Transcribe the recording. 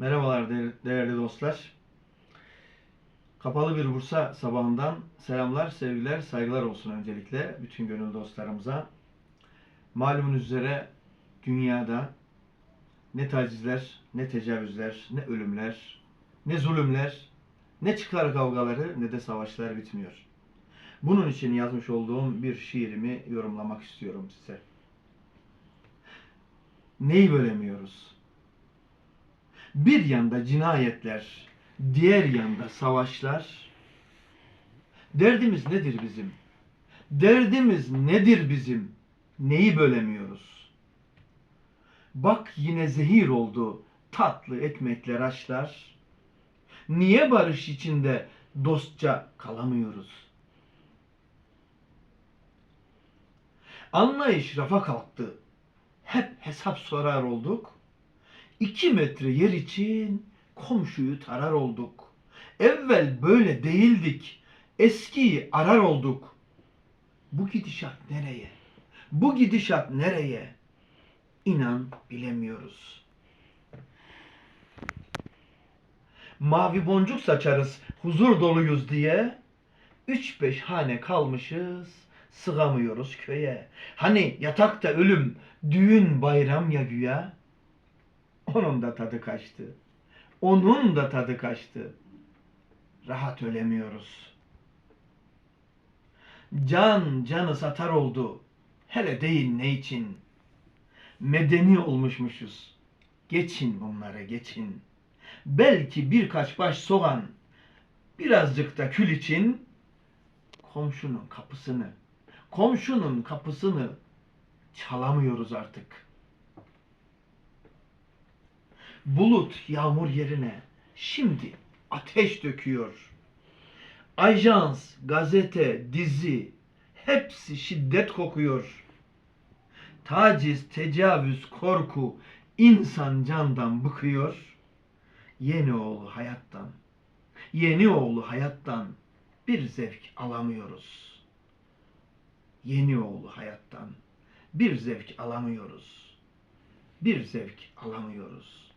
Merhabalar değer- değerli dostlar. Kapalı bir Bursa sabahından selamlar, sevgiler, saygılar olsun öncelikle bütün gönül dostlarımıza. Malumunuz üzere dünyada ne tacizler, ne tecavüzler, ne ölümler, ne zulümler, ne çıkar kavgaları ne de savaşlar bitmiyor. Bunun için yazmış olduğum bir şiirimi yorumlamak istiyorum size. Neyi bölemiyoruz? Bir yanda cinayetler, diğer yanda savaşlar. Derdimiz nedir bizim? Derdimiz nedir bizim? Neyi bölemiyoruz? Bak yine zehir oldu tatlı ekmekler açlar. Niye barış içinde dostça kalamıyoruz? Anlayış rafa kalktı. Hep hesap sorar olduk. İki metre yer için komşuyu tarar olduk. Evvel böyle değildik. Eskiyi arar olduk. Bu gidişat nereye? Bu gidişat nereye? İnan bilemiyoruz. Mavi boncuk saçarız, huzur doluyuz diye. Üç beş hane kalmışız, sığamıyoruz köye. Hani yatakta ölüm, düğün bayram ya güya. Onun da tadı kaçtı. Onun da tadı kaçtı. Rahat ölemiyoruz. Can canı satar oldu. Hele değil ne için? Medeni olmuşmuşuz. Geçin bunları geçin. Belki birkaç baş soğan, birazcık da kül için komşunun kapısını, komşunun kapısını çalamıyoruz artık. Bulut yağmur yerine şimdi ateş döküyor. Ajans, gazete, dizi hepsi şiddet kokuyor. Taciz, tecavüz, korku insan candan bıkıyor. Yeni oğlu hayattan, yeni oğlu hayattan bir zevk alamıyoruz. Yeni oğlu hayattan bir zevk alamıyoruz. Bir zevk alamıyoruz.